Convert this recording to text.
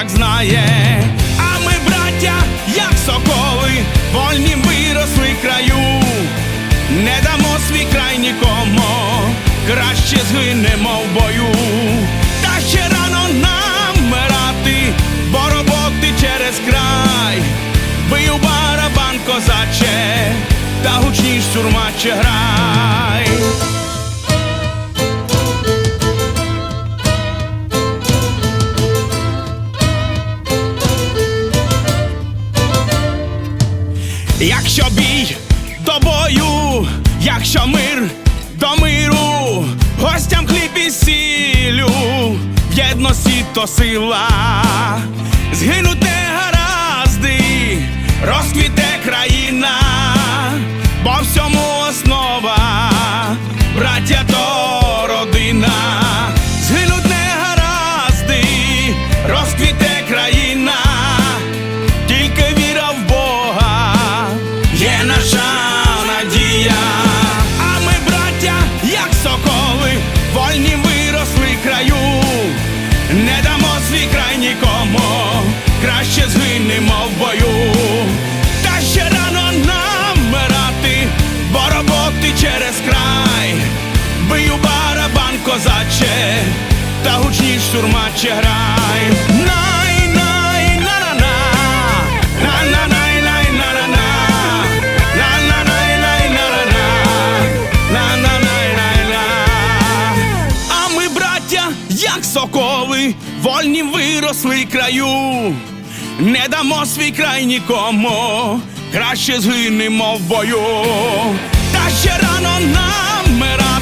козак знає, а ми, браття, як соколи, вольні виросли краю, не дамо свій край нікому, краще згинемо в бою, та ще рано нам вмирати, бо роботи через край, бий у барабан козаче, та гучніш сурмаче грай. Якщо бій до бою, якщо мир до миру, гостям хліб і сіллю, в єдності то сила, згинуть гаразди, розквіте країна, бо всьому основа, браття то краще згинемо в бою. Та ще рано нам вмирати, бо роботи через край, бию барабан козаче, та гучніш сурмаче грай. Як соколи, вольні виросли краю, не дамо свій край нікому, краще згинемо в бою. Та ще рано нам вмирати,